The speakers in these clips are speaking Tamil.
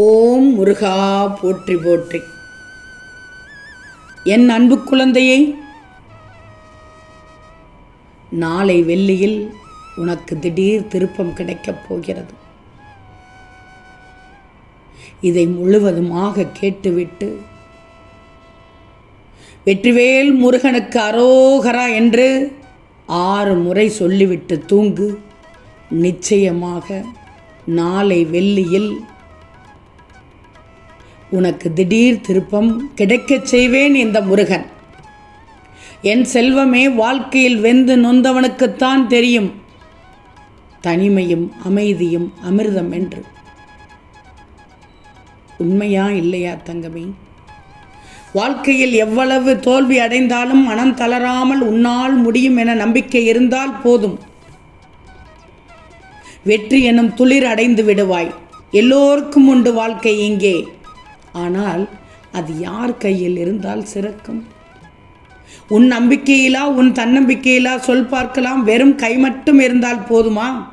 ஓம் முருகா போற்றி போற்றி. என் அன்பு குழந்தையை நாளை வெள்ளியில் உனக்கு திடீர் திருப்பம் கிடைக்கப் போகிறது. இதை முழுவதுமாக கேட்டுவிட்டு வெற்றிவேல் முருகனுக்கு அரோகரா என்று ஆறு முறை சொல்லிவிட்டு தூங்கு. நிச்சயமாக நாளை வெள்ளியில் உனக்கு திடீர் திருப்பம் கிடைக்கச் செய்வேன் இந்த முருகன். என் செல்வமே வாழ்க்கையில் வெந்து நொந்தவனுக்குத்தான் தெரியும். தனிமையும் அமைதியும் அமிர்தம் என்று. உண்மையா இல்லையா தங்கமே? வாழ்க்கையில் எவ்வளவு தோல்வி அடைந்தாலும் மனம் தளராமல் உன்னால் முடியும் என நம்பிக்கை இருந்தால் போதும். வெற்றி எனும் துளிர் அடைந்து விடுவாய். எல்லோருக்கும் உண்டு வாழ்க்கை இங்கே. ஆனால் அது யார் கையில் இருந்தால் சிறக்கும்? உன் நம்பிக்கையிலா உன் தன்னம்பிக்கையிலா சொல் பார்க்கலாம். வெறும் கை மட்டும் இருந்தால் போதுமா?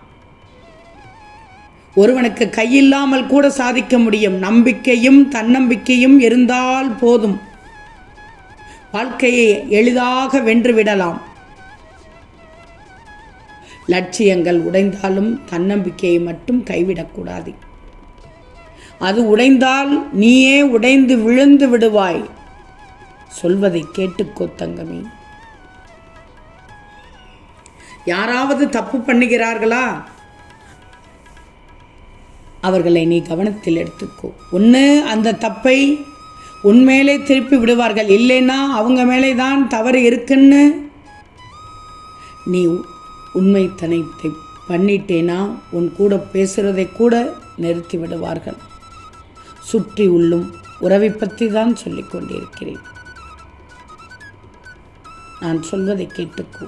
ஒருவனுக்கு கையில்லாமல் கூட சாதிக்க முடியும். நம்பிக்கையும் தன்னம்பிக்கையும் இருந்தால் போதும். வாழ்க்கையை எளிதாக வென்று விடலாம். லட்சியங்கள் உடைந்தாலும் தன்னம்பிக்கையை மட்டும் கைவிடக்கூடாது. அது உடைந்தால் நீயே உடைந்து விழுந்து விடுவாய். சொல்வதை கேட்டுக்கோ தங்கமே. யாராவது தப்பு பண்ணுகிறார்களா? அவர்களை நீ கவனத்தில் எடுத்துக்கோ. ஒன்று அந்த தப்பை உன்மேலே திருப்பி விடுவார்கள். இல்லைன்னா அவங்க மேலே தான் தவறு இருக்குன்னு நீ உண்மைத்தனத்தை பண்ணிட்டேனா? உன் கூட பேசுகிறதை கூட நிறுத்தி விடுவார்கள். சுற்றி உள்ளும் உறவை பற்றி தான் சொல்லிக் கொண்டிருக்கிறேன். நான் சொல்வதை கேட்டுக்கோ.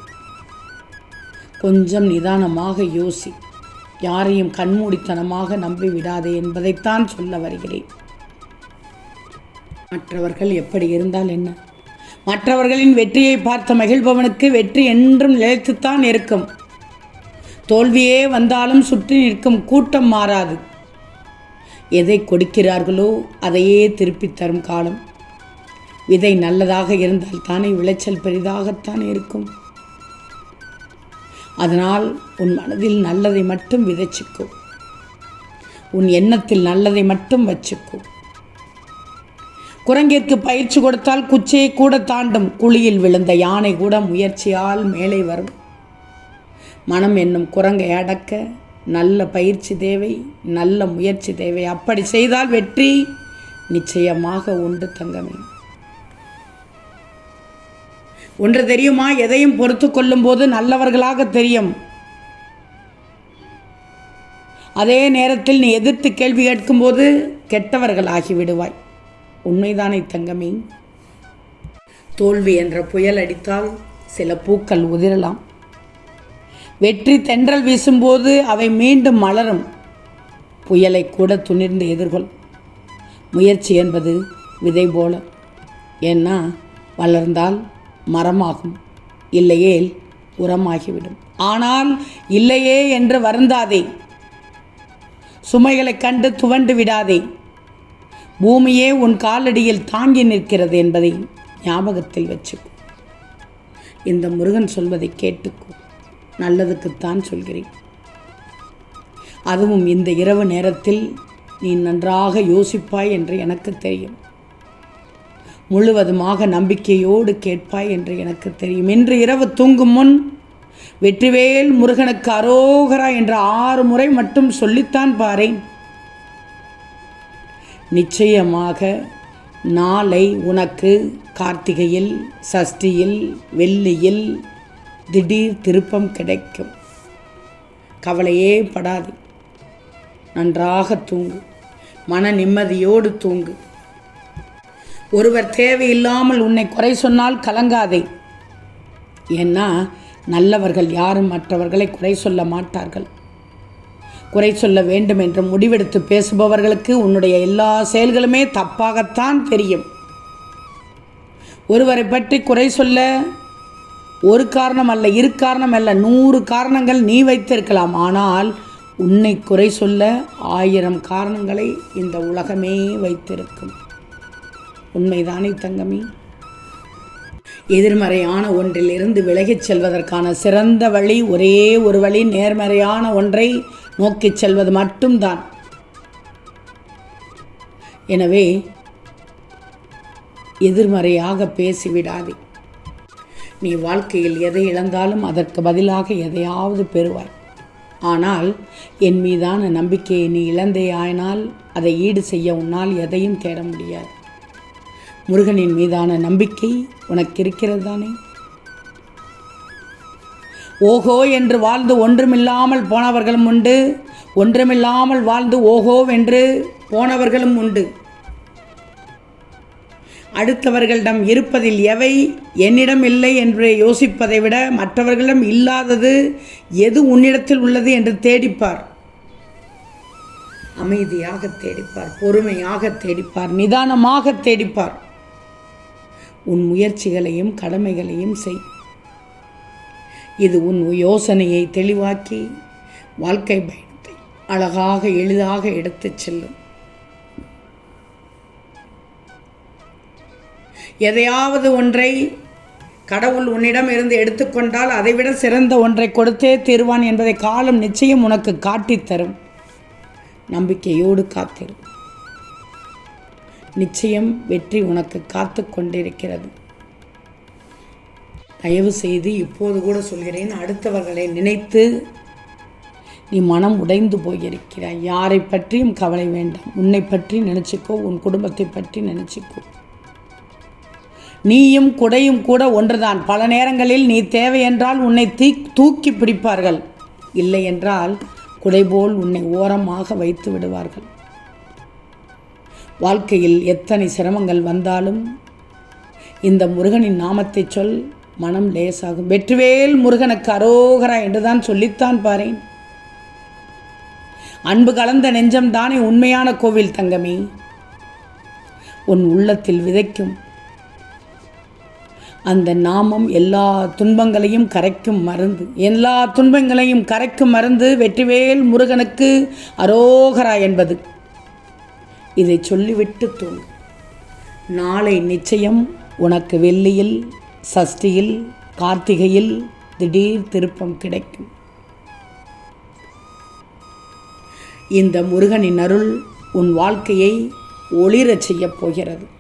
கொஞ்சம் நிதானமாக யோசி. யாரையும் கண்மூடித்தனமாக நம்பிவிடாதே என்பதைத்தான் சொல்ல வருகிறேன். மற்றவர்கள் எப்படி இருந்தால் என்ன? மற்றவர்களின் வெற்றியை பார்த்த மகிழ்பவனுக்கு வெற்றி என்றும் நிலைத்துத்தான் இருக்கும். தோல்வியே வந்தாலும் சுற்றி நிற்கும் கூட்டம் மாறாது. எதை கொடுக்கிறார்களோ அதையே திருப்பித் தரும் காலம். விதை நல்லதாக இருந்தால் தானே விளைச்சல் பெரிதாகத்தான் இருக்கும். அதனால் உன் மனதில் நல்லதை மட்டும் விதைச்சுக்கோ. உன் எண்ணத்தில் நல்லதை மட்டும் வச்சுக்கோ. குரங்கிற்கு பயிற்சி கொடுத்தால் குச்சியை கூட தாண்டும். குழியில் விழுந்த யானை கூட முயற்சியால் மேலே வரும். மனம் என்னும் குரங்கை அடக்க நல்ல பயிற்சி தேவை நல்ல முயற்சி தேவை. அப்படி செய்தால் வெற்றி நிச்சயமாக உண்டு தங்கமே. ஒன்று தெரியுமா? எதையும் பொறுத்து கொள்ளும்போது நல்லவர்களாக தெரியும். அதே நேரத்தில் நீ எதிர்த்து கேள்வி கேட்கும்போது கெட்டவர்கள் ஆகிவிடுவாய் உண்மைதானே தங்கமே? தோல்வி என்ற புயல் அடித்தால் சில பூக்கள் உதிரலாம். வெற்றி தென்றல் வீசும்போது அவை மீண்டும் மலரும். புயலை கூட துணிர்ந்து எதிர்கொள். முயற்சி என்பது விதை போல. ஏன்னா வளர்ந்தால் மரமாகும். இல்லையேல் உரமாகிவிடும். ஆனால் இல்லையே என்று வருந்தாதே. சுமைகளைக் கண்டு துவண்டு விடாதே. பூமியே உன் காலடியில் தாங்கி நிற்கிறது என்பதை ஞாபகத்தில் வச்சுக்கோ. இந்த முருகன் சொல்வதை கேட்டுக்கோ. நல்லதுக்குத்தான் சொல்கிறேன். அதுவும் இந்த இரவு நேரத்தில் நீ நன்றாக யோசிப்பாய் என்று எனக்கு தெரியும். முழுவதுமாக நம்பிக்கையோடு கேட்பாய் என்று எனக்கு தெரியும். இன்று இரவு தூங்கும் முன் வெற்றிவேல் முருகனுக்கு அரோகரா என்ற ஆறு முறை மட்டும் சொல்லித்தான் பாரேன். நிச்சயமாக நாளை உனக்கு கார்த்திகையில் சஷ்டியில் வெள்ளியில் திடீர் திருப்பம் கிடைக்கும். கவலையே படாது. நன்றாக தூங்கு. மன நிம்மதியோடு தூங்கு. ஒருவர் தேவையில்லாமல் உன்னை குறை சொன்னால் கலங்காதே. ஏன்னா நல்லவர்கள் யாரும் மற்றவர்களை குறை சொல்ல மாட்டார்கள். குறை சொல்ல வேண்டும் என்று முடிவெடுத்து பேசுபவர்களுக்கு உன்னுடைய எல்லா செயல்களுமே தப்பாகத்தான் தெரியும். ஒருவரை பற்றி குறை சொல்ல ஒரு காரணம் அல்ல இரு காரணம் அல்ல நூறு காரணங்கள் நீ வைத்திருக்கலாம். ஆனால் உன்னை குறை சொல்ல ஆயிரம் காரணங்களை இந்த உலகமே வைத்திருக்கும். உண்மைதானே தங்கமி? எதிர்மறையான ஒன்றிலிருந்து விலகிச் செல்வதற்கான சிறந்த வழி ஒரே ஒரு வழி நேர்மறையான ஒன்றை நோக்கிச் செல்வது மட்டும்தான். எனவே எதிர்மறையாக பேசிவிடாதே. நீ வாழ்க்கையில் எதை இழந்தாலும் அதற்கு பதிலாக எதையாவது பெறுவாய். ஆனால் என் மீதான நம்பிக்கையை நீ இழந்தே ஆயினால் அதை ஈடு செய்ய உன்னால் எதையும் தேட முடியாது. முருகனின் மீதான நம்பிக்கை உனக்கு இருக்கிறது தானே? ஓஹோ என்று வாழ்ந்து ஒன்றுமில்லாமல் போனவர்களும் உண்டு. ஒன்றுமில்லாமல் வாழ்ந்து ஓஹோவென்று போனவர்களும் உண்டு. அடுத்தவர்களிடம் இருப்பதில் எவை? என்னிடம் இல்லை என்று யோசிப்பதை விட மற்றவர்களிடம் இல்லாதது எது உன்னிடத்தில் உள்ளது என்று தேடிப்பார். அமைதியாக தேடிப்பார் பொறுமையாக தேடிப்பார் நிதானமாக தேடிப்பார். உன் முயற்சிகளையும் கடமைகளையும் செய். இது உன் யோசனையை தெளிவாக்கி வாழ்க்கை பயணத்தை அழகாக எளிதாக எடுத்துச் செல்லும். எதையாவது ஒன்றை கடவுள் உன்னிடம் இருந்து எடுத்துக்கொண்டால் அதைவிட சிறந்த ஒன்றை கொடுத்தே தீர்வான் என்பதை காலம் நிச்சயம் உனக்கு காட்டித்தரும் நம்பிக்கையோடு காத்திரு. நிச்சயம் வெற்றி உனக்கு காத்து கொண்டிருக்கிறது. தயவு செய்து இப்போது கூட சொல்கிறேன் அடுத்தவர்களை நினைத்து நீ மனம் உடைந்து போயிருக்கிறாய். யாரை பற்றியும் கவலை வேண்டாம். உன்னை பற்றி நினச்சிக்கோ உன் குடும்பத்தை பற்றி நினச்சிக்கோ. நீயும் குடையும் கூட ஒன்றுதான். பல நேரங்களில் நீ தேவை என்றால் உன்னை தீ தூக்கி பிடிப்பார்கள். இல்லை என்றால் குடைபோல் உன்னை ஓரமாக வைத்து விடுவார்கள். வாழ்க்கையில் எத்தனை சிரமங்கள் வந்தாலும் இந்த முருகனின் நாமத்தை சொல் மனம் லேசாகும். வெற்றிவேல் முருகனுக்கு அரோகரா என்றுதான் சொல்லித்தான் பாரேன். அன்பு கலந்த நெஞ்சம் தானே உண்மையான கோவில் தங்கமே. உன் உள்ளத்தில் விதைக்கும் அந்த நாமம் எல்லா துன்பங்களையும் கரைக்கும் மருந்து. எல்லா துன்பங்களையும் கரைக்கும் மருந்து வெற்றிவேல் முருகனுக்கு அரோகரா என்பது. இதை சொல்லிவிட்டு தூங்கு. நாளை நிச்சயம் உனக்கு வெள்ளியில் சஷ்டியில் கார்த்திகையில் திடீர் திருப்பம் கிடைக்கும். இந்த முருகனின் அருள் உன் வாழ்க்கையை ஒளிரச் செய்யப் போகிறது.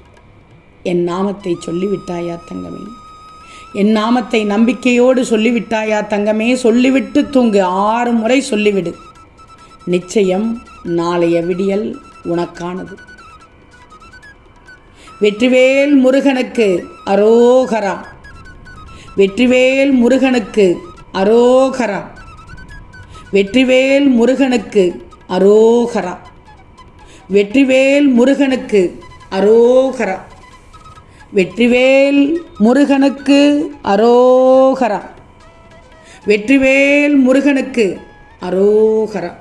என் நாமத்தை சொல்லிவிட்டாயா தங்கமே? என் நாமத்தை நம்பிக்கையோடு சொல்லிவிட்டாயா தங்கமே? சொல்லிவிட்டு தூங்கு ஆறு முறை சொல்லிவிடு. நிச்சயம் நாளைய விடியல் உனக்கானது. வெற்றிவேல் முருகனுக்கு அரோகரா. வெற்றிவேல் முருகனுக்கு அரோகரா. வெற்றிவேல் முருகனுக்கு அரோகரா. வெற்றிவேல் முருகனுக்கு அரோகரா. வெற்றிவேல் முருகனுக்கு அரோகரா. வெற்றிவேல் முருகனுக்கு அரோகரா.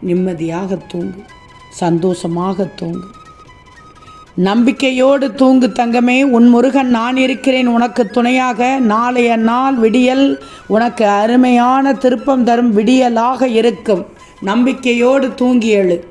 நிம்மதியாக தூங்கு சந்தோஷமாக தூங்கு. நம்பிக்கையோடு தூங்கு தங்கமே உன் முருகன் நான் இருக்கிறேன் உனக்கு துணையாக நாளைய நாள் விடியல் உனக்கு அருமையான திருப்பம் தரும் விடியலாக இருக்கும். நம்பிக்கையோடு தூங்கி எழு.